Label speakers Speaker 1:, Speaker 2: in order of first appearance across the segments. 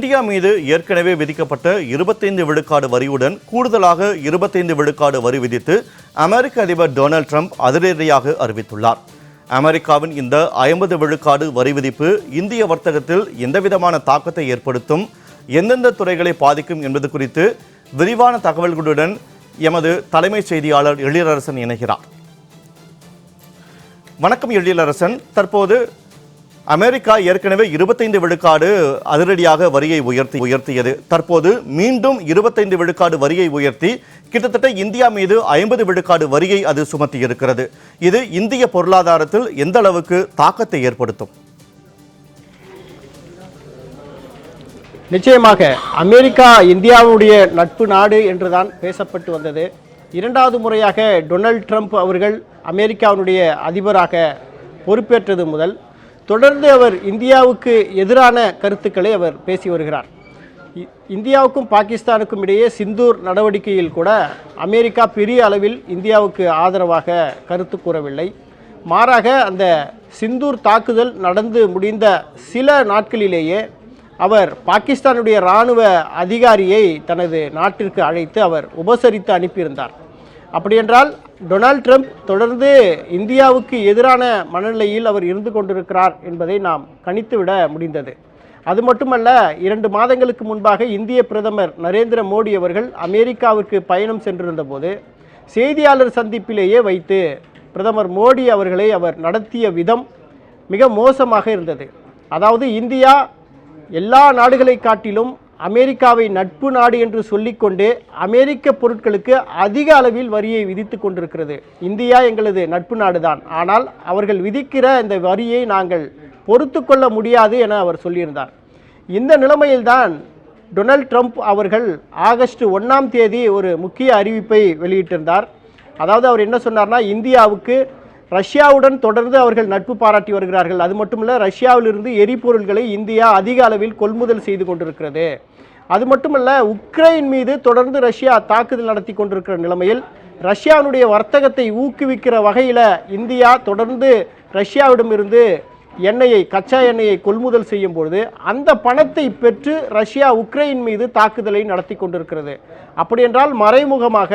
Speaker 1: India மீது ஏற்கனவே விதிக்கப்பட்ட இருபத்தைந்து விழுக்காடு வரியுடன் கூடுதலாக இருபத்தைந்து விழுக்காடு வரி விதித்து அமெரிக்க அதிபர் டொனால்ட் ட்ரம்ப் அதிரடியாக அறிவித்துள்ளார். அமெரிக்காவின் இந்த ஐம்பது விழுக்காடு வரி விதிப்பு இந்திய வர்த்தகத்தில் எந்தவிதமான தாக்கத்தை ஏற்படுத்தும் எந்தெந்த துறைகளை பாதிக்கும் என்பது குறித்து விரிவான தகவல்களுடன் எமது தலைமைச் செய்தியாளர் எழிலரசன் இணைகிறார். வணக்கம் எழிலரசன். தற்போது அமெரிக்கா ஏற்கனவே இருபத்தைந்து விழுக்காடு அதிரடியாக வரியை உயர்த்தி உயர்த்தியது. தற்போது மீண்டும் இருபத்தைந்து விழுக்காடு வரியை உயர்த்தி கிட்டத்தட்ட இந்தியா மீது ஐம்பது விழுக்காடு வரியை அது சுமத்தி இருக்கிறது இது இந்திய பொருளாதாரத்தில் எந்த அளவுக்கு தாக்கத்தை ஏற்படுத்தும்?
Speaker 2: நிச்சயமாக அமெரிக்கா இந்தியாவுடைய நட்பு நாடு என்றுதான் பேசப்பட்டு வந்தது. இரண்டாவது முறையாக டொனால்ட் ட்ரம்ப் அவர்கள் அமெரிக்காவினுடைய அதிபராக பொறுப்பேற்றது முதல். தொடர்ந்து அவர் இந்தியாவுக்கு எதிரான கருத்துக்களை அவர் பேசி வருகிறார். இ- இந்தியாவுக்கும் பாகிஸ்தானுக்கும் இடையே சிந்தூர் நடவடிக்கையில் கூட அமெரிக்கா பெரிய அளவில் இந்தியாவுக்கு ஆதரவாக கருத்து கூறவில்லை. மாறாக அந்த சிந்தூர் தாக்குதல் நடந்து முடிந்த சில நாட்களிலேயே அவர் பாகிஸ்தானுடைய இராணுவ அதிகாரியை தனது நாட்டிற்கு அழைத்து அவர் உபசரித்து அனுப்பியிருந்தார். அப்படியென்றால் டொனால்ட் ட்ரம்ப் தொடர்ந்து இந்தியாவுக்கு எதிரான மனநிலையில் அவர் இருந்து கொண்டிருக்கிறார் என்பதை நாம் கணித்துவிட முடிந்தது. அது மட்டுமல்ல இரண்டு மாதங்களுக்கு முன்பாக இந்திய பிரதமர் நரேந்திர மோடி அவர்கள் அமெரிக்காவிற்கு பயணம் சென்றிருந்த போது செய்தியாளர் சந்திப்பிலேயே வைத்து பிரதமர் மோடி அவர்களை அவர் நடத்திய விதம் மிக மோசமாக இருந்தது. அதாவது இந்தியா எல்லா நாடுகளை காட்டிலும் அமெரிக்காவை நட்பு நாடு என்று சொல்லிக்கொண்டே அமெரிக்க பொருட்களுக்கு அதிக அளவில் வரியை விதித்து கொண்டிருக்கிறது. இந்தியா எங்களது நட்பு நாடுதான். ஆனால் அவர்கள் விதிக்கிற இந்த வரியை நாங்கள் பொறுத்து கொள்ள முடியாது என அவர் சொல்லியிருந்தார். இந்த நிலைமையில்தான் டொனால்ட் ட்ரம்ப் அவர்கள் ஆகஸ்ட் ஒன்றாம் தேதி ஒரு முக்கிய அறிவிப்பை வெளியிட்டிருந்தார். அதாவது அவர் என்ன சொன்னார்னா இந்தியாவுக்கு ரஷ்யாவுடன் தொடர்ந்து அவர்கள் நட்பு பாராட்டி வருகிறார்கள். அது மட்டுமல்ல ரஷ்யாவிலிருந்து எரிபொருள்களை இந்தியா அதிக அளவில் கொள்முதல் செய்து கொண்டிருக்கிறது. அது மட்டுமல்ல உக்ரைன் மீது தொடர்ந்து ரஷ்யா தாக்குதல் நடத்தி கொண்டிருக்கிற நிலைமையில் ரஷ்யாவினுடைய வர்த்தகத்தை ஊக்குவிக்கிற வகையில் இந்தியா தொடர்ந்து ரஷ்யாவிடமிருந்து எண்ணெயை கச்சா எண்ணெயை கொள்முதல் செய்யும் பொழுது அந்த பணத்தை பெற்று ரஷ்யா உக்ரைன் மீது தாக்குதலை நடத்தி கொண்டிருக்கிறது. அப்படியென்றால் மறைமுகமாக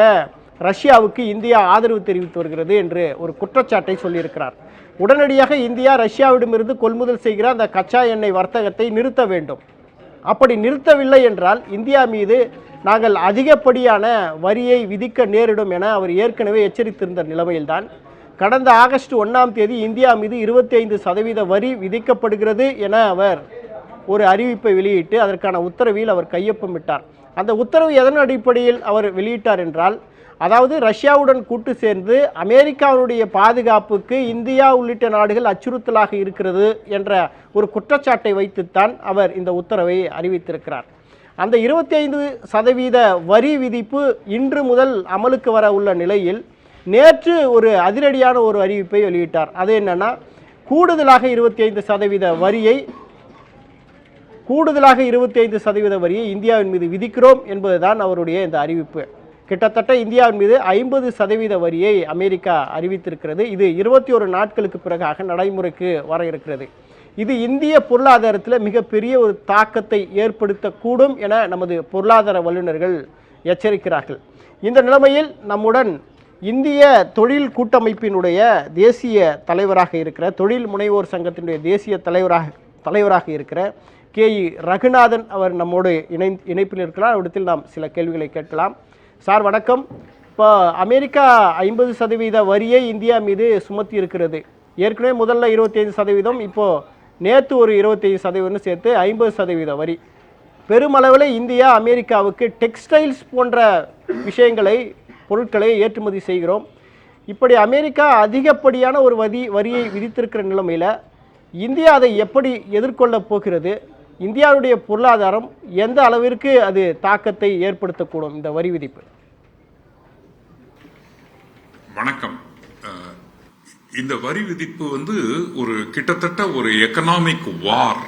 Speaker 2: ரஷ்யாவுக்கு இந்தியா ஆதரவு தெரிவித்து வருகிறது என்று ஒரு குற்றச்சாட்டை சொல்லியிருக்கிறார். உடனடியாக இந்தியா ரஷ்யாவிடமிருந்து கொள்முதல் செய்கிற அந்த கச்சா எண்ணெய் வர்த்தகத்தை நிறுத்த வேண்டும். அப்படி நிறுத்தவில்லை என்றால் இந்தியா மீது நாங்கள் அதிகப்படியான வரியை விதிக்க நேரிடும் என அவர் ஏற்கனவே எச்சரித்திருந்த நிலைமையில்தான். கடந்த ஆகஸ்ட் ஒன்றாம் தேதி இந்தியா மீது இருபத்தி ஐந்து சதவீத வரி விதிக்கப்படுகிறது என அவர் ஒரு அறிவிப்பை வெளியிட்டு அதற்கான உத்தரவில் அவர் கையொப்பமிட்டார். அந்த உத்தரவு எதன் அடிப்படையில் அவர் வெளியிட்டார் என்றால் அதாவது ரஷ்யாவுடன் கூட்டு சேர்ந்து அமெரிக்காவுடைய பாதுகாப்புக்கு இந்தியா உள்ளிட்ட நாடுகள் அச்சுறுத்தலாக இருக்கிறது என்ற ஒரு குற்றச்சாட்டை வைத்துத்தான் அவர் இந்த உத்தரவை அறிவித்திருக்கிறார். அந்த இருபத்தி ஐந்து சதவீத வரி விதிப்பு இன்று முதல் அமலுக்கு வர உள்ள நிலையில் நேற்று ஒரு அதிரடியான ஒரு அறிவிப்பை வெளியிட்டார். அது என்னன்னா கூடுதலாக இருபத்தி ஐந்து சதவீத வரியை கூடுதலாக இருபத்தி ஐந்து சதவீத வரியை இந்தியாவின் மீது விதிக்கிறோம் என்பதுதான் அவருடைய இந்த அறிவிப்பு. கிட்டத்தட்ட இந்தியாவின் மீது ஐம்பது சதவீத வரியை அமெரிக்கா அறிவித்திருக்கிறது. இது இருபத்தி ஒரு நாட்களுக்கு பிறகாக நடைமுறைக்கு வர இருக்கிறது. இது இந்திய பொருளாதாரத்தில் மிகப்பெரிய ஒரு தாக்கத்தை ஏற்படுத்தக்கூடும் என நமது பொருளாதார வல்லுநர்கள் எச்சரிக்கிறார்கள். இந்த நிலைமையில் நம்முடன் இந்திய தொழில் கூட்டமைப்பினுடைய தேசிய தலைவராக இருக்கிற தொழில் முனைவோர் சங்கத்தினுடைய தேசிய தலைவராக தலைவராக இருக்கிற கே இ ரகுநாதன் அவர் நம்மோடு இணை இணைப்பில் இருக்கிறார் அவரிடத்தில் நாம் சில கேள்விகளை கேட்கலாம். சார் வணக்கம். இப்போ அமெரிக்கா ஐம்பது சதவீத வரியை இந்தியா மீது சுமத்தி இருக்கிறது ஏற்கனவே முதல்ல இருபத்தைந்து சதவீதம் இப்போது நேற்று ஒரு இருபத்தைந்து சதவீதம்னு சேர்த்து ஐம்பது சதவீத வரி. பெருமளவில் இந்தியா அமெரிக்காவுக்கு டெக்ஸ்டைல்ஸ் போன்ற விஷயங்களை பொருட்களை ஏற்றுமதி செய்கிறோம். இப்படி அமெரிக்கா அதிகப்படியான ஒரு வரி வரியை விதித்திருக்கிற நிலைமையில் இந்தியா அதை எப்படி எதிர்கொள்ளப் போகிறது? இந்தியாவுடைய பொருளாதாரம் எந்த அளவிற்கு அது தாக்கத்தை ஏற்படுத்தக்கூடும்? இந்த வரி விதிப்பு.
Speaker 3: வணக்கம். இந்த வரி விதிப்பு வந்து ஒரு கிட்டத்தட்ட ஒரு எக்கனாமிக் வார்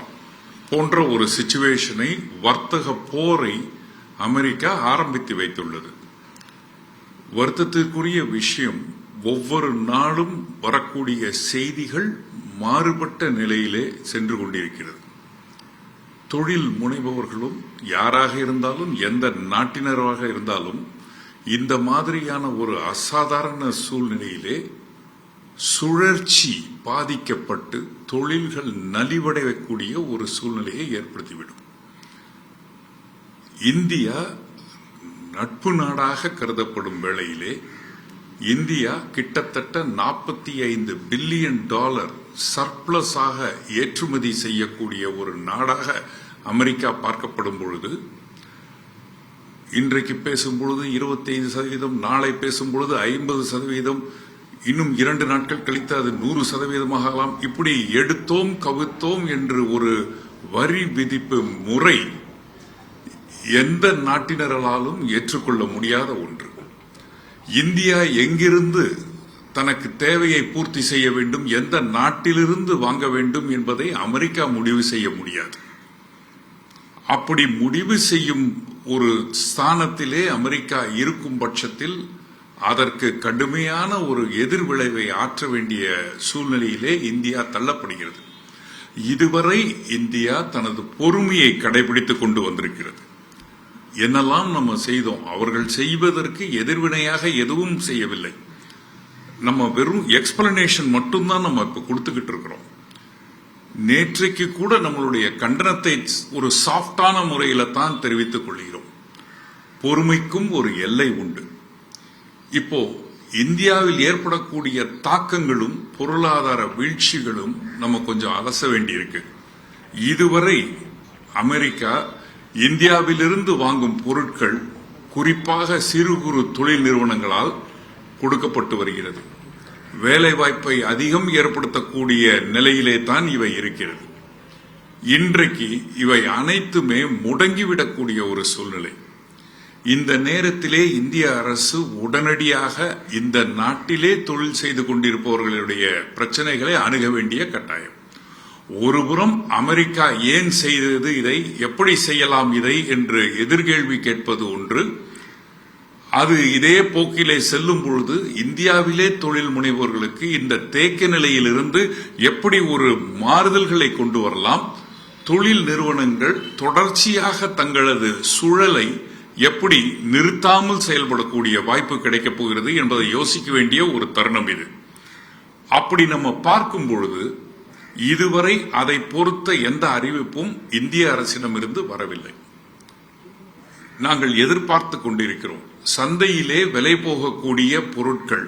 Speaker 3: போன்ற ஒரு சிச்சுவேஷனை வர்த்தக போரை அமெரிக்கா ஆரம்பித்து வைத்துள்ளது. வருத்தத்திற்குரிய விஷயம் ஒவ்வொரு நாளும் வரக்கூடிய செய்திகள் மாறுபட்ட நிலையிலே சென்று கொண்டிருக்கிறது. தொழில் முனைபவர்களும் யாராக இருந்தாலும் எந்த நாட்டினராக இருந்தாலும் இந்த மாதிரியான ஒரு அசாதாரண சூழ்நிலையிலே சுழற்சி பாதிக்கப்பட்டு தொழில்கள் நலிவடையக்கூடிய ஒரு சூழ்நிலையை ஏற்படுத்திவிடும். இந்தியா நட்பு நாடாக கருதப்படும் வேளையிலே இந்தியா கிட்டத்தட்ட நாற்பத்தி ஐந்து பில்லியன் டாலர் சர்ப்ளஸாக ஏற்றுமதி செய்யக்கூடிய ஒரு நாடாக அமெரிக்கா பார்க்கப்படும் பொழுது இன்றைக்கு பேசும்பொழுது இருபத்தைந்து சதவீதம் நாளை பேசும்பொழுது ஐம்பது சதவீதம் இன்னும் இரண்டு நாட்கள் கழித்து அது நூறு சதவீதமாகலாம். இப்படி எடுத்தோம் கவித்தோம் என்று ஒரு வரி விதிப்பு முறை எந்த நாட்டினராலும் ஏற்றுக்கொள்ள முடியாத ஒன்று. இந்தியா எங்கிருந்து தனக்கு தேவையை பூர்த்தி செய்ய வேண்டும் எந்த நாட்டிலிருந்து வாங்க வேண்டும் என்பதை அமெரிக்கா முடிவு செய்ய முடியாது. அப்படி முடிவு செய்யும் ஒரு ஸ்தானத்திலே அமெரிக்கா இருக்கும் பட்சத்தில் அதற்கு கடுமையான ஒரு எதிர்விளைவை ஆற்ற வேண்டிய சூழ்நிலையிலே இந்தியா தள்ளப்படுகிறது. இதுவரை இந்தியா தனது பொறுமையை கடைபிடித்துக் கொண்டு வந்திருக்கிறது. என்னெல்லாம் நம்ம செய்தோம் அவர்கள் செய்வதற்கு எதிர்வினையாக எதுவும் செய்யவில்லை. நம்ம வெறும் எக்ஸ்பிளனேஷன் மட்டும்தான் நம்ம இப்ப கொடுத்துக்கிட்டு இருக்கிறோம். நேற்றைக்கு கூட நம்மளுடைய கண்டனத்தை ஒரு சாஃப்டான முறையில தான் தெரிவித்துக் கொள்கிறோம். பொறுமைக்கும் ஒரு எல்லை உண்டு. இப்போ இந்தியாவில் ஏற்படக்கூடிய தாக்கங்களும் பொருளாதார வீழ்ச்சிகளும் நம்ம கொஞ்சம் அலச வேண்டியிருக்கு. இதுவரை அமெரிக்கா இந்தியாவிலிருந்து வாங்கும் பொருட்கள் குறிப்பாக சிறு குறு தொழில் நிறுவனங்களால் கொடுக்கப்பட்டு வருகிறது. வேலைவாய்ப்பை அதிகம் ஏற்படுத்தக்கூடிய நிலையிலே தான் இவை இருக்கிறது. இன்றைக்கு இவை அனைத்துமே முடங்கிவிடக்கூடிய ஒரு சூழ்நிலை. இந்த நேரத்திலே இந்திய அரசு உடனடியாக இந்த நாட்டிலே தொழில் செய்து கொண்டிருப்பவர்களுடைய பிரச்சனைகளை அணுக வேண்டிய கட்டாயம். ஒருபுறம் அமெரிக்கா ஏன் செய்தது இதை எப்படி செய்யலாம் இதை என்று எதிர்கேள்வி கேட்பது ஒன்று அது இதே போக்கிலே செல்லும் பொழுது இந்தியாவிலே தொழில் முனைவோர்களுக்கு இந்த தேக்க நிலையிலிருந்து எப்படி ஒரு மாறுதல்களை கொண்டு வரலாம்? தொழில் நிறுவனங்கள் தொடர்ச்சியாக தங்களது சூழலை எப்படி நிறுத்தாமல் செயல்படக்கூடிய வாய்ப்பு கிடைக்கப் போகிறது என்பதை யோசிக்க வேண்டிய ஒரு தருணம் இது. அப்படி நம்ம பார்க்கும் பொழுது இதுவரை அதை பொறுத்த எந்த அறிவிப்பும் இந்திய அரசிடமிருந்து வரவில்லை. நாங்கள் எதிர்பார்த்து கொண்டிருக்கிறோம். சந்தையிலே விலை போகக்கூடிய பொருட்கள்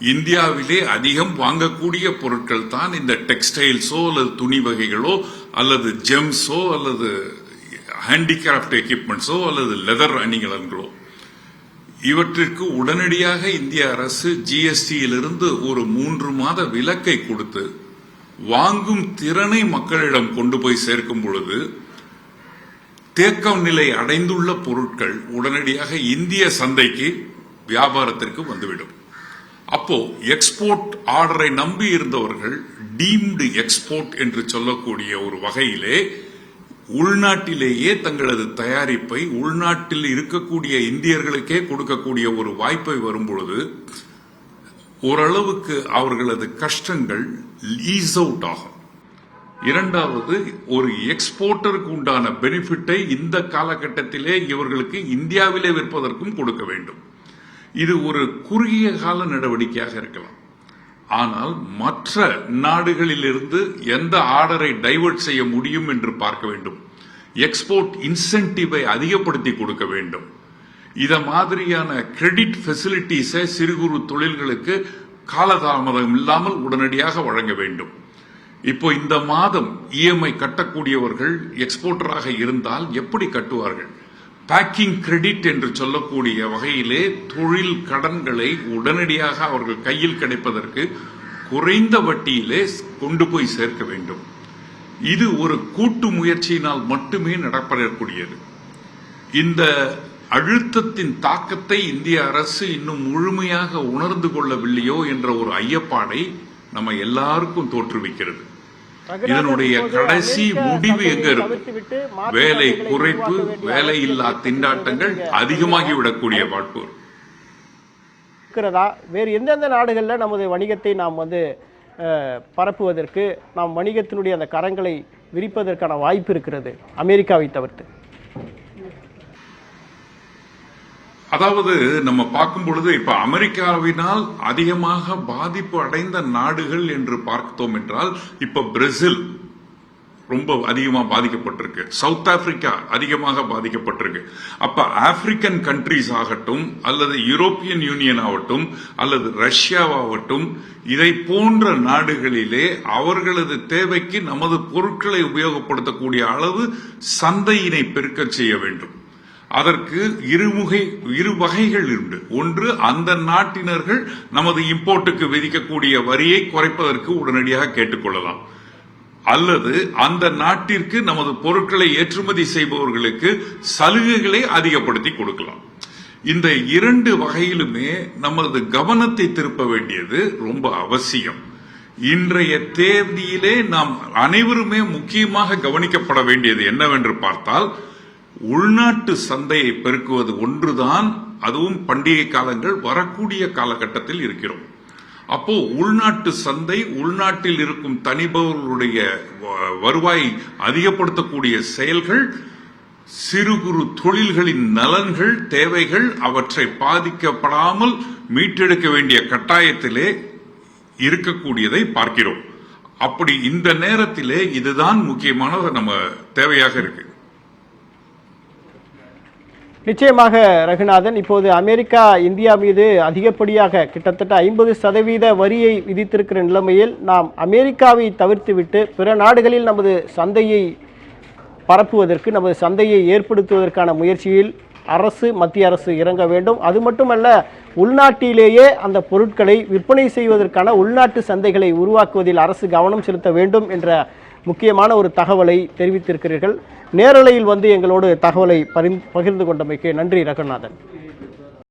Speaker 3: இந்தியாவிலே அதிகம் வாங்கக்கூடிய பொருட்கள் தான் இந்த டெக்ஸ்டைல்ஸோ அல்லது துணி வகைகளோ அல்லது ஜெம்ஸோ அல்லது ஹேண்டிகிராஃப்ட் எக்யூப்மெண்ட்ஸோ அல்லது லெதர் அணிகலன்களோ. இவற்றிற்கு உடனடியாக இந்திய அரசு ஜிஎஸ்டியிலிருந்து ஒரு மூன்று மாத விலக்கை கொடுத்து வாங்கும் திறனை மக்களிடம் கொண்டு போய் சேர்க்கும் பொழுது தேக்கம் நிலை அடைந்துள்ள பொருட்கள் உடனடியாக இந்திய சந்தைக்கு வியாபாரத்திற்கு வந்துவிடும். அப்போ எக்ஸ்போர்ட் ஆர்டரை நம்பி இருந்தவர்கள் டீம்டு எக்ஸ்போர்ட் என்று சொல்லக்கூடிய ஒரு வகையிலே உள்நாட்டிலேயே தங்களது தயாரிப்பை உள்நாட்டில் இருக்கக்கூடிய இந்தியர்களுக்கே கொடுக்கக்கூடிய ஒரு வாய்ப்பை வரும்பொழுது ஓரளவுக்கு அவர்களது கஷ்டங்கள் லீஸ் அவுட் ஆகும். இரண்டாவது ஒரு எக்ஸ்போர்ட்டருக்கு உண்டான பெனிஃபிட்டை இந்த காலகட்டத்திலே இவர்களுக்கு இந்தியாவிலே விற்பதற்கும் கொடுக்க வேண்டும். இது ஒரு குறுகிய கால நடவடிக்கையாக இருக்கலாம். ஆனால் மற்ற நாடுகளிலிருந்து எந்த ஆர்டரை டைவர்ட் செய்ய முடியும் என்று பார்க்க வேண்டும். எக்ஸ்போர்ட் இன்சென்டிவை அதிகப்படுத்தி கொடுக்க வேண்டும். இத மாதிரியான கிரெடிட் ஃபெசிலிட்டிஸை சிறு குறு தொழில்களுக்கு காலதாமதம் இல்லாமல் உடனடியாக வழங்க வேண்டும். இப்போ இந்த மாதம் இஎம்ஐ கட்டக்கூடியவர்கள் எக்ஸ்போர்ட்டராக இருந்தால் எப்படி கட்டுவார்கள்? பேக்கிங் கிரெடிட் என்று சொல்லக்கூடிய வகையிலே தொழில் கடன்களை உடனடியாக அவர்கள் கையில் கிடைப்பதற்கு குறைந்த வட்டியிலே கொண்டு போய் சேர்க்க வேண்டும். இது ஒரு கூட்டு முயற்சியினால் மட்டுமே நடப்படக்கூடியது. இந்த அழுத்தத்தின் தாக்கத்தை இந்திய அரசு இன்னும் முழுமையாக உணர்ந்து கொள்ளவில்லையோ என்ற ஒரு ஐயப்பாடை நம்ம எல்லாருக்கும் தோற்றுவிக்கிறது. இதனுடைய கடைசி முடிவு எங்க இருக்கும்? வேலை குறைப்பு வேலை இல்லா திண்டாட்டங்கள் அதிகமாகி விடக்கூடிய வாய்ப்பு.
Speaker 2: இருக்கிறதா? வேறு எந்தெந்த நாடுகளில் நமது வணிகத்தை நாம் வந்து பரப்புவதற்கு நாம் வணிகத்தினுடைய அந்த கரங்களை விரிப்பதற்கான வாய்ப்பு இருக்கிறது? அமெரிக்காவை தவிர்த்து.
Speaker 3: அதாவது நம்ம பார்க்கும் பொழுது இப்ப அமெரிக்காவினால் அதிகமாக பாதிப்பு அடைந்த நாடுகள் என்று பார்த்தோம் என்றால் இப்ப பிரேசில் ரொம்ப அதிகமாக பாதிக்கப்பட்டிருக்கு. சவுத் ஆப்பிரிக்கா அதிகமாக பாதிக்கப்பட்டிருக்கு. அப்ப ஆப்பிரிக்கன் கண்ட்ரீஸ் ஆகட்டும் அல்லது யூரோப்பியன் யூனியன் ஆகட்டும் அல்லது ரஷ்யாவாகட்டும் இதை போன்ற நாடுகளிலே அவர்களது தேவைக்கு நமது பொருட்களை உபயோகப்படுத்தக்கூடிய அளவு சந்தையினை பெருக்கச் செய்ய வேண்டும். அதற்கு இருமுகை இரு வகைகள் உண்டு. ஒன்று அந்த நாட்டினர்கள் நமது இம்போர்ட்டுக்கு விதிக்கக்கூடிய வரியை குறைப்பதற்கு உடனடியாக கேட்டுக்கொள்ளலாம். அல்லது அந்த நாட்டிற்கு நமது பொருட்களை ஏற்றுமதி செய்பவர்களுக்கு சலுகைகளை அதிகப்படுத்தி கொடுக்கலாம். இந்த இரண்டு வகையிலுமே நமது கவனத்தை திருப்ப வேண்டியது ரொம்ப அவசியம். இன்றைய தேதியிலே நாம் அனைவருமே முக்கியமாக கவனிக்கப்பட வேண்டியது என்னவென்று பார்த்தால் உள்நாட்டு சந்தையை பெருக்குவது ஒன்றுதான் அதுவும் பண்டிகை காலங்கள் வரக்கூடிய காலகட்டத்தில் இருக்கிறோம். அப்போ உள்நாட்டு சந்தை உள்நாட்டில் இருக்கும் தனிபவர்களுடைய வ- வருவாய் அதிகப்படுத்தக்கூடிய செயல்கள் சிறு குறு தொழில்களின் நலன்கள் தேவைகள் அவற்றை பாதிக்கப்படாமல் மீட்டெடுக்க வேண்டிய கட்டாயத்திலே இருக்கக்கூடியதை பார்க்கிறோம். அப்படி இந்த நேரத்திலே இதுதான் முக்கியமான நம்ம தேவையாக இருக்கு.
Speaker 2: நிச்சயமாக ரகுநாதன் இப்போது அமெரிக்கா இந்தியா மீது அதிகப்படியாக கிட்டத்தட்ட ஐம்பது சதவீத வரியை விதித்திருக்கிற நிலைமையில் நாம் அமெரிக்காவை தவிர்த்துவிட்டு பிற நாடுகளில் நமது சந்தையை பரப்புவதற்கு நமது சந்தையை ஏற்படுத்துவதற்கான முயற்சியில் அரசு மத்திய அரசு இறங்க வேண்டும். அது மட்டுமல்ல உள்நாட்டிலேயே அந்த பொருட்களை விற்பனை செய்வதற்கான உள்நாட்டு சந்தைகளை உருவாக்குவதில் அரசு கவனம் செலுத்த வேண்டும் என்ற முக்கியமான ஒரு தகவலை தெரிவித்திருக்கிறீர்கள். நேரலையில் வந்து எங்களோடு தகவலை பரிந் பகிர்ந்து கொண்டமைக்கு நன்றி ரகுநாதன்.